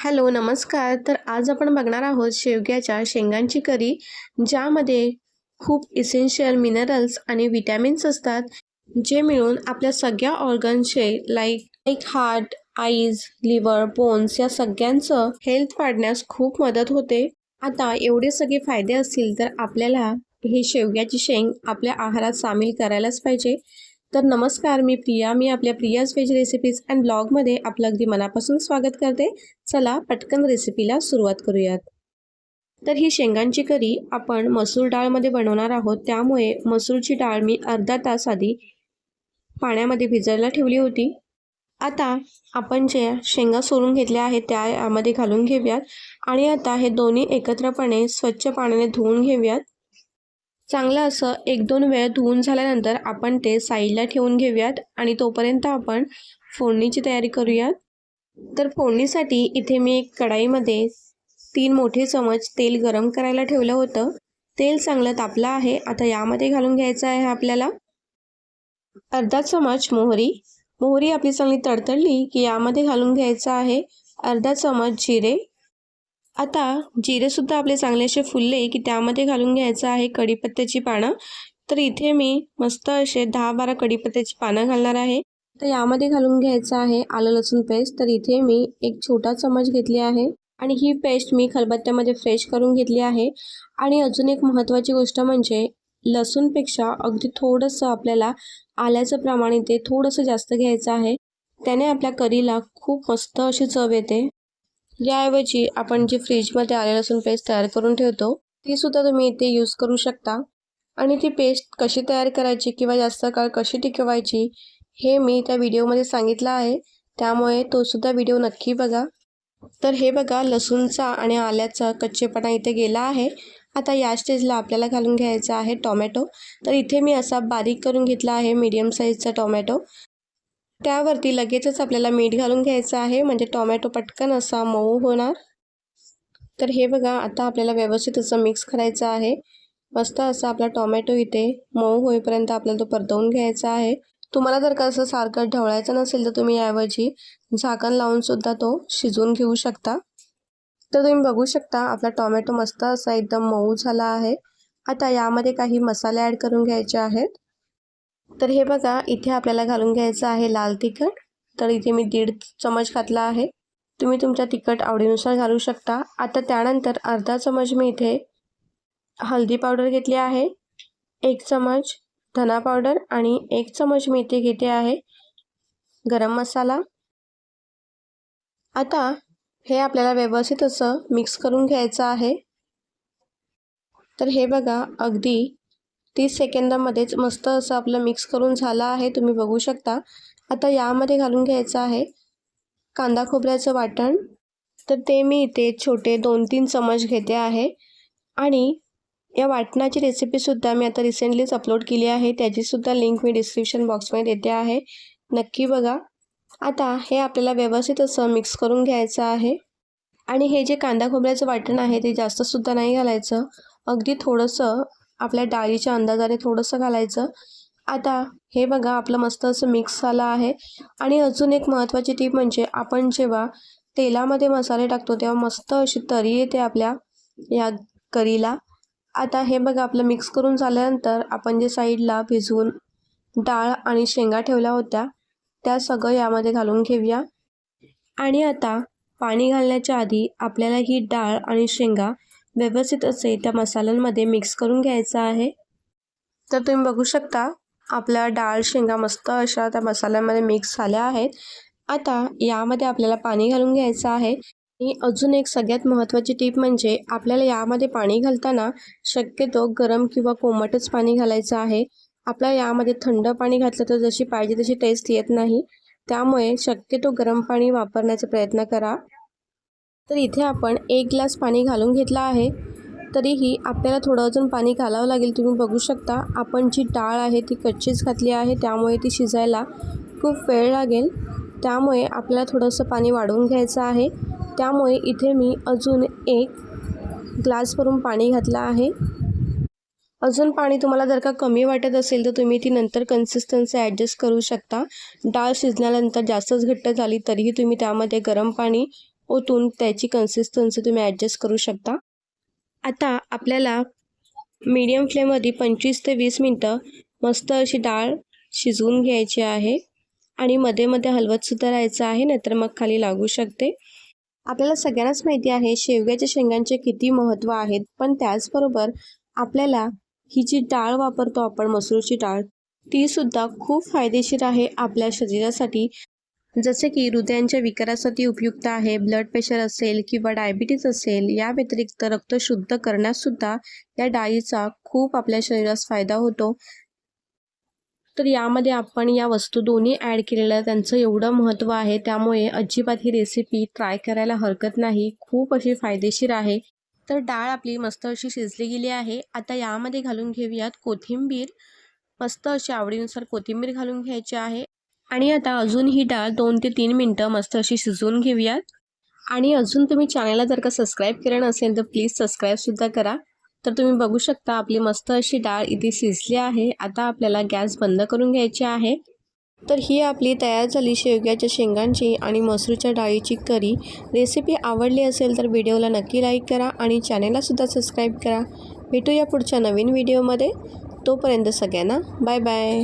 Hello नमस्कार. तर आज आपण बघणार आहोत शेवग्याच्या शेंगांची करी ज्यामध्ये खूप इसेन्शियल मिनरल्स आणि विटॅमिन्स असतात जे मिळून आपल्या सगळ्या ऑर्गन्सचे like like heart eyes liver bones या सगळ्यांचं हेल्थ वाढण्यास खूप मदत होते. आता एवढे सगळे फायदे असतील तर आपल्याला हे शेवग्याची शेंग आपल्या आहारात सामील करायलाच पाहिजे. तर नमस्कार मी प्रिया. मी आपल्या प्रियाज व्हेज रेसिपीज अँड ब्लॉगमध्ये आपलं अगदी मनापासून स्वागत करते. चला पटकन रेसिपीला सुरुवात करूयात. तर ही शेंगांची करी आपण मसूर डाळमध्ये बनवणार आहोत. त्यामुळे मसूरची डाळ मी अर्धा तास आधी पाण्यामध्ये भिजायला ठेवली होती. आता आपण जे शेंगा सोलून घेतल्या आहेत त्या यामध्ये घालून घेऊयात. आणि आता हे दोन्ही एकत्रपणे स्वच्छ पाण्याने धुवून घेऊयात. चांगलं असं एक दोन वेळ धुवून झाल्यानंतर आपण ते साईडला ठेवून घेऊयात आणि तोपर्यंत आपण फोडणीची तयारी करूयात. तर फोडणीसाठी इथे मी एक कढाईमध्ये तीन मोठे चमच तेल गरम करायला ठेवलं होतं. तेल चांगलं तापलं आहे. आता यामध्ये घालून घ्यायचं आहे आपल्याला. अर्धा चमच मोहरी. मोहरी आपली चांगली तडतडली की यामध्ये घालून घ्यायचं आहे. अर्धा चमच जिरे. आता जिरेसुद्धा आपले चांगले असे फुलले की त्यामध्ये घालून घ्यायचं आहे कढीपत्त्याची पानं. तर इथे मी मस्त असे दहा बारा कढीपत्त्याची पानं घालणार आहे. तर यामध्ये घालून घ्यायचं आहे आलं लसूण पेस्ट. तर इथे मी एक छोटा चमच घेतली आहे आणि ही पेस्ट मी खलबत्त्यामध्ये फ्रेश करून घेतली आहे. आणि अजून एक महत्त्वाची गोष्ट म्हणजे लसूणपेक्षा अगदी थोडंसं आपल्याला आल्याचं प्रमाण इथे थोडंसं जास्त घ्यायचं आहे. त्याने आपल्या करीला खूप मस्त अशी चव येते. याऐवजी आपण जी फ्रीजमध्ये आले लसूण पेस्ट तयार करून ठेवतो तीसुद्धा तुम्ही इथे यूज करू शकता. आणि ती पेस्ट कशी तयार करायची किंवा जास्त काळ कशी टिकवायची हे मी त्या व्हिडिओमध्ये सांगितलं आहे. त्यामुळे तोसुद्धा व्हिडिओ नक्की बघा. तर हे बघा लसूणचा आणि आल्याचा कच्चेपणा इथे गेला आहे. आता या स्टेजला आपल्याला घालून घ्यायचा आहे टॉमॅटो. तर इथे मी असा बारीक करून घेतला आहे मीडियम साईजचा टॉमॅटो. त्यावरती लगेचच आपल्याला मीठ घालून घ्यायचं आहे. म्हणजे टोमॅटो पटकन असा मऊ होणार. तर हे बघा आता आपल्याला व्यवस्थित असं मिक्स करायचं आहे. मस्त असं आपला टोमॅटो इथे मऊ होईपर्यंत आपल्याला तो परतवून घ्यायचा आहे. तुम्हाला जर का असं सारखं ढवळायचं नसेल तर तुम्ही याऐवजी झाकण लावूनसुद्धा तो शिजवून घेऊ शकता. तर तुम्ही बघू शकता आपला टोमॅटो मस्त असा एकदम मऊ झाला आहे. आता यामध्ये काही मसाले ॲड करून घ्यायचे आहेत. तर हे बघा इथे आपल्याला घालून घ्यायचं आहे लाल तिखट. तर इथे मी दीड चमच घातला आहे. तुम्ही तुमच्या तिखट आवडीनुसार घालू शकता. आता त्यानंतर अर्धा चमच मी इथे हळदी पावडर घेतली आहे. एक चमच धना पावडर आणि एक चमच मी इथे घेते आहे गरम मसाला. आता हे आपल्याला व्यवस्थित असं मिक्स करून घ्यायचं आहे. तर हे बघा अगदी तीस सेकंदामध्येच मस्त असं आपलं मिक्स करून झालं आहे. तुम्ही बघू शकता. आता यामध्ये घालून घ्यायचं आहे कांदा खोबऱ्याचं वाटण. तर ते मी इथे छोटे दोन तीन चमच घेते आहे. आणि या वाटणाची रेसिपीसुद्धा मी आता रिसेंटलीच अपलोड केली आहे. त्याचीसुद्धा लिंक मी डिस्क्रिप्शन बॉक्समध्ये देते आहे. नक्की बघा. आता हे आपल्याला व्यवस्थित असं मिक्स करून घ्यायचं आहे. आणि हे जे कांदा खोबऱ्याचं वाटण आहे ते जास्तसुद्धा नाही घालायचं. अगदी थोडंसं आपल्या डाळीच्या अंदाजाने थोडंसं घालायचं. आता हे बघा आपलं मस्त असं मिक्स झालं आहे. आणि अजून एक महत्त्वाची टीप म्हणजे आपण जेव्हा तेलामध्ये मसाले टाकतो तेव्हा मस्त अशी तरी येते आपल्या या करीला. आता हे बघा आपलं मिक्स करून झाल्यानंतर आपण जे साईडला भिजवून डाळ आणि शेंगा ठेवल्या होत्या त्या सगळं यामध्ये घालून घेऊया. आणि आता पाणी घालण्याच्या आधी आपल्याला ही डाळ आणि शेंगा व्यवस्थित असे त्या मसाल्यांमध्ये मिक्स करून घ्यायचं आहे. तर तुम्ही बघू शकता आपल्या डाळ शेंगा मस्त अशा त्या मसाल्यामध्ये मिक्स झाल्या आहेत. आता यामध्ये आपल्याला पाणी घालून घ्यायचं आहे. आणि अजून एक सगळ्यात महत्त्वाची टीप म्हणजे आपल्याला यामध्ये पाणी घालताना शक्यतो गरम किंवा कोमटच पाणी घालायचं आहे. आपल्या यामध्ये थंड पाणी घातलं तर जशी पाहिजे तशी टेस्ट येत नाही. त्यामुळे शक्यतो गरम पाणी वापरण्याचा प्रयत्न करा. तर इथे आपण एक ग्लास पाणी घालून घेतला आहे. तरीही आपल्याला थोडं अजून पाणी घालावं लागेल. तुम्ही बघू शकता आपण जी डाळ आहे ती कच्चीच घातली आहे. त्यामुळे ती शिजायला खूप वेळ लागेल. त्यामुळे आपल्याला थोडंसं पाणी वाढवून घ्यायचं आहे. त्यामुळे इथे मी अजून एक ग्लासवरून पाणी घातलं आहे. अजून पाणी तुम्हाला जर का कमी वाटत असेल तर तुम्ही ती नंतर कन्सिस्टन्सी ॲडजस्ट करू शकता. डाळ शिजल्यानंतर जास्तच घट्ट झाली तरीही तुम्ही त्यामध्ये गरम पाणी ओतून त्याची कन्सिस्टन्सी तुम्ही ॲडजस्ट करू शकता. आता आपल्याला मीडियम फ्लेममध्ये पंचवीस ते वीस मिनटं मस्त अशी डाळ शिजवून घ्यायची आहे. आणि मध्ये मध्ये हलवतसुद्धा राहायचं आहे नाहीतर मग खाली लागू शकते. आपल्याला सगळ्यांनाच माहिती आहे शेवग्याच्या शेंगांचे किती महत्त्व आहेत. पण त्याचबरोबर आपल्याला ही जी डाळ वापरतो आपण मसूरची डाळ तीसुद्धा खूप फायदेशीर आहे आपल्या शरीरासाठी. जसे की हृदयांच्या विकारासाठी उपयुक्त आहे ब्लड प्रेशर असेल किंवा डायबिटीज असेल या व्यतिरिक्त रक्त शुद्ध करण्यासुद्धा या डाळीचा खूप आपल्या शरीरास फायदा होतो. तर यामध्ये आपण या वस्तू दोन्ही ॲड केलेल्या त्यांचं एवढं महत्त्व आहे त्यामुळे अजिबात ही रेसिपी ट्राय करायला हरकत नाही खूप अशी फायदेशीर आहे. तर डाळ आपली मस्त अशी शिजली गेली आहे. आता यामध्ये घालून घेऊयात कोथिंबीर. मस्त अशी आवडीनुसार कोथिंबीर घालून घ्यायची आहे. आणि आता अजून ही डाळ दोन ते तीन मिनटं मस्त अशी शिजवून घेऊयात. आणि अजून तुम्ही चॅनलला जर का सबस्क्राईब केलं नसेल तर प्लीज सबस्क्राईबसुद्धा करा. तर तुम्ही बघू शकता आपली मस्त अशी डाळ इथे शिजली आहे. आता आपल्याला गॅस बंद करून घ्यायची आहे. तर ही आपली तयार झाली शेवग्याच्या शेंगांची आणि मसूरच्या डाळीची करी. रेसिपी आवडली असेल तर व्हिडिओला नक्की लाईक करा आणि चॅनेललासुद्धा सबस्क्राईब करा. भेटूया पुढच्या नवीन व्हिडिओमध्ये तोपर्यंत सगळ्यांना बाय बाय